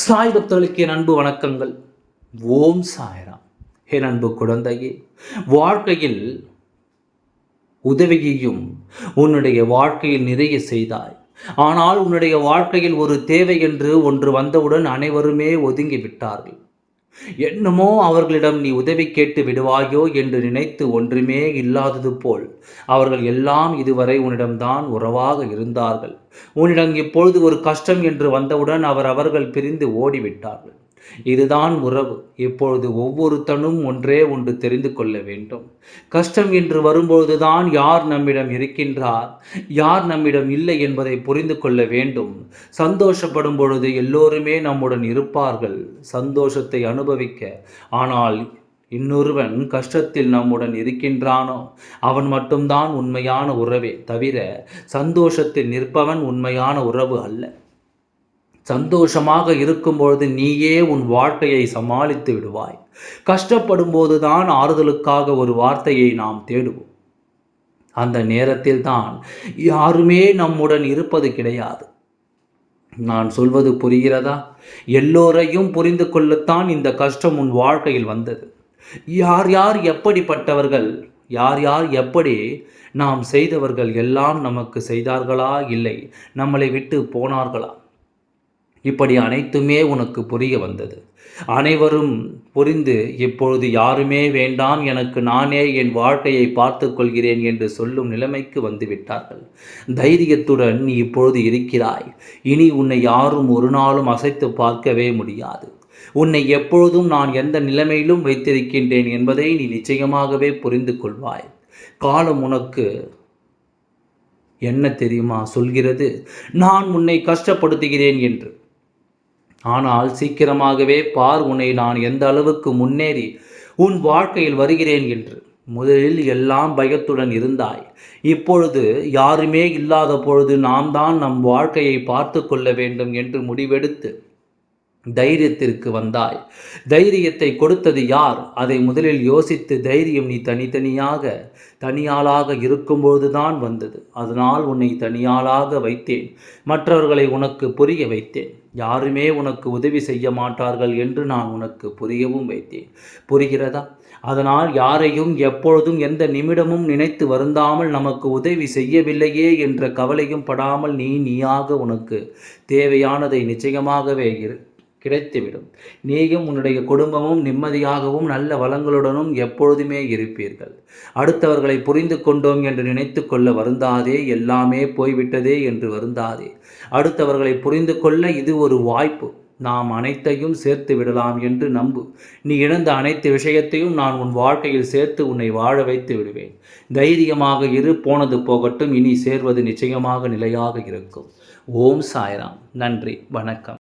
சாய் பக்தர்களுக்கு என் அன்பு வணக்கங்கள். ஓம் சாய்ராம். என் அன்பு குழந்தையே வாழ்க்கையில் உதவியையும் உன்னுடைய வாழ்க்கையில் நிறைய செய்தாய். ஆனால் உன்னுடைய வாழ்க்கையில் ஒரு தேவை என்று ஒன்று வந்தவுடன் அனைவருமே ஒதுங்கி விட்டார்கள். என்னமோ அவர்களிடம் நீ உதவி கேட்டு விடுவாயோ என்று நினைத்து ஒன்றுமே இல்லாதது போல். அவர்கள் எல்லாம் இதுவரை உன்னிடம்தான் உறவாக இருந்தார்கள். உன்னிடம் இப்பொழுது ஒரு கஷ்டம் என்று வந்தவுடன் அவர் அவர்கள் பிரிந்து ஓடிவிட்டார்கள். இதுதான் உறவு. இப்பொழுது ஒவ்வொருத்தனும் ஒன்றே ஒன்று தெரிந்து கொள்ள வேண்டும். கஷ்டம் என்று வரும்பொழுதுதான் யார் நம்மிடம் இருக்கின்றார்? யார் நம்மிடம் இல்லை என்பதை புரிந்து கொள்ள வேண்டும். சந்தோஷப்படும் பொழுது எல்லோருமே நம்முடன் இருப்பார்கள். சந்தோஷத்தை அனுபவிக்க. ஆனால் இன்னொருவன் கஷ்டத்தில் நம்முடன் இருக்கின்றானோ? அவன் மட்டும்தான் உண்மையான உறவே தவிர சந்தோஷத்தில் நிற்பவன் உண்மையான உறவு அல்ல. சந்தோஷமாக இருக்கும்பொழுது நீயே உன் வாழ்க்கையை சமாளித்து விடுவாய். கஷ்டப்படும் போதுதான் ஆறுதலுக்காக ஒரு வார்த்தையை நாம் தேடுவோம். அந்த நேரத்தில் தான் யாருமே நம்முடன் இருப்பது கிடையாது. நான் சொல்வது புரிகிறதா? எல்லோரையும் புரிந்து கொள்ளத்தான் இந்த கஷ்டம் உன் வாழ்க்கையில் வந்தது. யார் யார் எப்படிப்பட்டவர்கள் யார் யார் எப்படி நாம் செய்தவர்கள் எல்லாம் நமக்கு செய்தார்களா இல்லை நம்மளை விட்டு போனார்களா? இப்படி அனைத்துமே உனக்கு புரிய வந்தது. அனைவரும் புரிந்து இப்பொழுது யாருமே வேண்டாம் எனக்கு நானே என் வாழ்க்கையை பார்த்து கொள்கிறேன் என்று சொல்லும் நிலைமைக்கு வந்துவிட்டார்கள். தைரியத்துடன் நீ இப்பொழுது இருக்கிறாய். இனி உன்னை யாரும் ஒரு நாளும் அசைத்து பார்க்கவே முடியாது. உன்னை எப்பொழுதும் நான் எந்த நிலைமையிலும் வைத்திருக்கின்றேன் என்பதை நீ நிச்சயமாகவே புரிந்து கொள்வாய். காலம் உனக்கு என்ன தெரியுமா சொல்கிறது? நான் உன்னை கஷ்டப்படுத்துகிறேன் என்று. ஆனால் சீக்கிரமாகவே பார் உன்னை நான் எந்த அளவுக்கு முன்னேறி உன் வாழ்க்கையில் வருகிறேன் என்று. முதலில் எல்லாம் பயத்துடன் இருந்தாய். இப்பொழுது யாருமே இல்லாத பொழுது நாம் தான் நம் வாழ்க்கையை பார்த்து கொள்ள வேண்டும் என்று முடிவெடுத்து தைரியத்திற்கு வந்தாய். தைரியத்தை கொடுத்தது யார்? அதை முதலில் யோசித்து தைரியம் நீ தனித்தனியாக தனியாளாக இருக்கும்போதுதான் வந்தது. அதனால் உன்னை தனியாளாக வைத்தேன். மற்றவர்களை உனக்கு புரிய வைத்தேன். யாருமே உனக்கு உதவி செய்ய மாட்டார்கள் என்று நான் உனக்கு புரியவும் வைத்தேன். புரிகிறதா? அதனால் யாரையும் எப்பொழுதும் எந்த நிமிடமும் நினைத்து வருந்தாமல் நமக்கு உதவி செய்யவில்லையே என்ற கவலையும் படாமல் நீ நீயாக உனக்கு தேவையானதை நிச்சயமாகவே இரு. கிடைத்துவிடும். நீயும் உன்னுடைய குடும்பமும் நிம்மதியாகவும் நல்ல வளங்களுடனும் எப்பொழுதுமே இருப்பீர்கள். அடுத்தவர்களை புரிந்து கொண்டோம் என்று நினைத்து கொள்ள வருந்தாதே எல்லாமே போய்விட்டதே என்று வருந்தாதே. அடுத்தவர்களை புரிந்து கொள்ள இது ஒரு வாய்ப்பு. நாம் அனைத்தையும் சேர்த்து விடலாம் என்று நம்பு. நீ இழந்த அனைத்து விஷயத்தையும் நான் உன் வாழ்க்கையில் சேர்த்து உன்னை வாழ வைத்து விடுவேன். தைரியமாக இரு போனது போகட்டும். இனி சேர்வது நிச்சயமாக நிலையாக இருக்கும். ஓம் சாய்ராம். நன்றி. வணக்கம்.